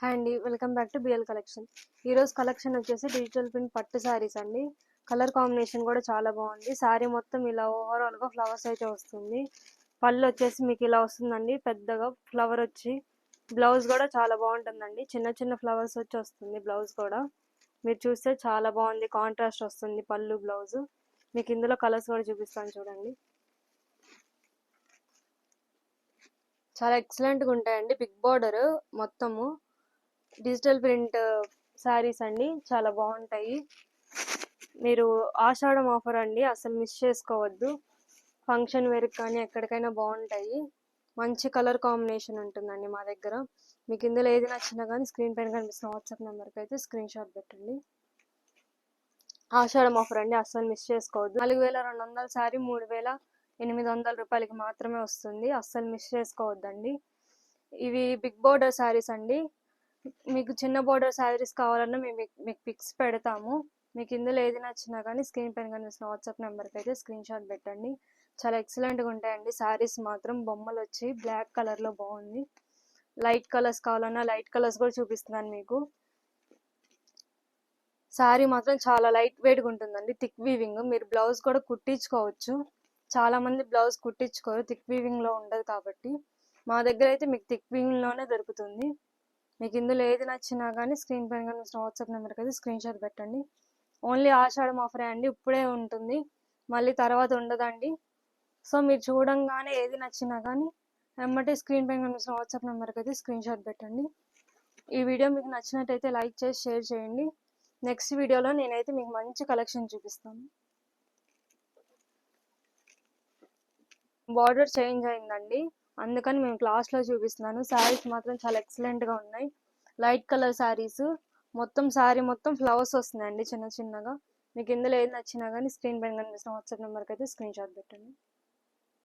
Hi అండి. Welcome back to BL collection. ఈరోజు collection వచ్చేసి డిజిటల్ ప్రింట్ పట్టు శారీస్ అండి. కలర్ కాంబినేషన్ కూడా చాలా బాగుంది. శారీ మొత్తం ఇలా ఓవరాల్గా ఫ్లవర్స్ అయితే వస్తుంది. పళ్ళు వచ్చేసి మీకు ఇలా వస్తుందండి. పెద్దగా ఫ్లవర్ వచ్చి బ్లౌజ్ కూడా చాలా బాగుంటుందండి. చిన్న చిన్న ఫ్లవర్స్ వచ్చి వస్తుంది బ్లౌజ్ కూడా. మీరు చూస్తే చాలా బాగుంది. కాంట్రాస్ట్ వస్తుంది పళ్ళు బ్లౌజ్. మీకు ఇందులో కలర్స్ కూడా చూపిస్తాను చూడండి. చాలా ఎక్సలెంట్గా ఉంటాయండి. బిగ్ బార్డర్ మొత్తము. డిజిటల్ ప్రింట్ శారీస్ అండి చాలా బాగుంటాయి. మీరు ఆషాఢం ఆఫర్ అండి అసలు మిస్ చేసుకోవద్దు. ఫంక్షన్ వేర్ కానీ ఎక్కడికైనా బాగుంటాయి. మంచి కలర్ కాంబినేషన్ ఉంటుందండి మా దగ్గర. మీకు ఇందులో ఏది నచ్చినా కానీ స్క్రీన్ పైన కనిపిస్తున్న వాట్సాప్ నెంబర్కి అయితే స్క్రీన్ షాట్ పెట్టండి. ఆషాఢం ఆఫర్ అండి అస్సలు మిస్ చేసుకోవద్దు. నాలుగు వేల రెండు వందల శారీ మూడు వేల ఎనిమిది వందల రూపాయలకి మాత్రమే వస్తుంది. అస్సలు మిస్ చేసుకోవద్దండి. ఇవి బిగ్ బోర్డర్ శారీస్ అండి. మీకు చిన్న బోర్డర్ శారీస్ కావాలన్నా మేము మీకు- పిక్స్ పెడతాము. మీకు ఇందులో ఏది నచ్చినా కానీ స్క్రీన్ పైన కనిపిస్తున్న వాట్సాప్ నెంబర్కి అయితే స్క్రీన్ షాట్ పెట్టండి. చాలా ఎక్సలెంట్గా ఉంటాయండి. శారీస్ మాత్రం బొమ్మలు వచ్చి బ్లాక్ కలర్లో బాగుంది. లైట్ కలర్స్ కావాలన్నా లైట్ కలర్స్ కూడా చూపిస్తున్నాను మీకు. శారీ మాత్రం చాలా లైట్ వెయిట్గా ఉంటుందండి. థిక్ వీవింగ్ మీరు బ్లౌజ్ కూడా కుట్టించుకోవచ్చు. చాలా మంది బ్లౌజ్ కుట్టించుకోరు. థిక్ వీవింగ్లో ఉండదు కాబట్టి. మా దగ్గర అయితే మీకు థిక్ వీవింగ్లోనే దొరుకుతుంది. మీకు ఇందులో ఏది నచ్చినా కానీ స్క్రీన్ పైన కనిపిస్తున్న వాట్సాప్ నెంబర్కి అయితే స్క్రీన్ షాట్ పెట్టండి. ఓన్లీ ఆషాఢం ఆఫరే అండి. ఇప్పుడే ఉంటుంది. మళ్ళీ తర్వాత ఉండదండి. సో మీరు చూడంగానే ఏది నచ్చినా కానీ వెంబటే స్క్రీన్ పైన కనిపిస్తున్న వాట్సాప్ నెంబర్కి అయితే స్క్రీన్ షాట్ పెట్టండి. ఈ వీడియో మీకు నచ్చినట్టయితే లైక్ చేసి షేర్ చేయండి. నెక్స్ట్ వీడియోలో నేనైతే మీకు మంచి కలెక్షన్ చూపిస్తాను. బార్డర్ చేంజ్ అయిందండి. అందుకని మేము క్లాస్లో చూపిస్తున్నాను. శారీస్ మాత్రం చాలా ఎక్సలెంట్గా ఉన్నాయి. లైట్ కలర్ శారీస్ మొత్తం శారీ మొత్తం ఫ్లవర్స్ వస్తున్నాయండి చిన్న చిన్నగా. మీకు ఇందులో ఏది నచ్చినా కానీ స్క్రీన్ పైన కనిపిస్తున్న వాట్సాప్ నెంబర్కి అయితే స్క్రీన్ షాట్ పెట్టండి.